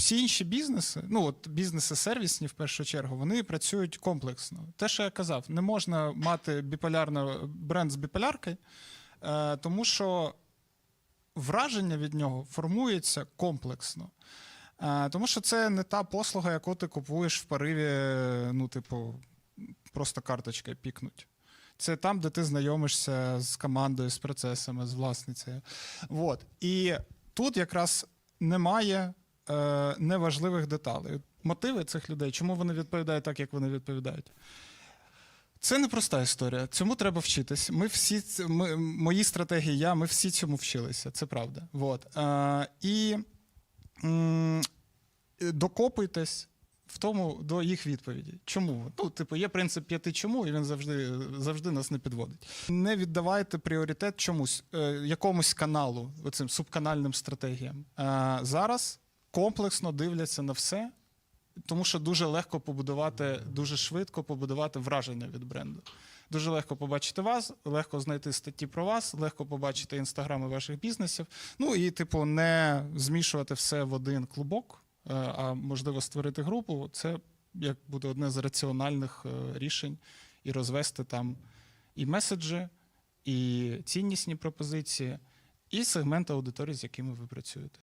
всі інші бізнеси, ну от бізнеси сервісні в першу чергу, вони працюють комплексно. Те, що я казав, не можна мати біполярно бренд з біполярки, е, тому що враження від нього формується комплексно. Е, Тому що це не та послуга, яку ти купуєш в пориві, ну, типу, просто карточкою пікнуть. Це там, де ти знайомишся з командою, з процесами, з власницею. Вот. І тут якраз немає е, неважливих деталей. Мотиви цих людей, чому вони відповідають так, як вони відповідають. Це непроста історія. Цьому треба вчитись. Ми всі ми, мої стратегії, я, ми всі цьому вчилися. Це правда. Вот. Е, і м, докопуйтесь в тому до їх відповіді. Чому? Ну, типу, є принцип п'яти чому, і він завжди, завжди нас не підводить. Не віддавайте пріоритет чомусь, е, якомусь каналу, оцим субканальним стратегіям. Е, зараз комплексно дивляться на все, тому що дуже легко побудувати, дуже швидко побудувати враження від бренду. Дуже легко побачити вас, легко знайти статті про вас, легко побачити інстаграми ваших бізнесів. Ну і, типу, не змішувати все в один клубок, е, а можливо створити групу. Це як буде одне з раціональних е, рішень, і розвести там і меседжі, і ціннісні пропозиції, і сегмент аудиторії, з якими ви працюєте.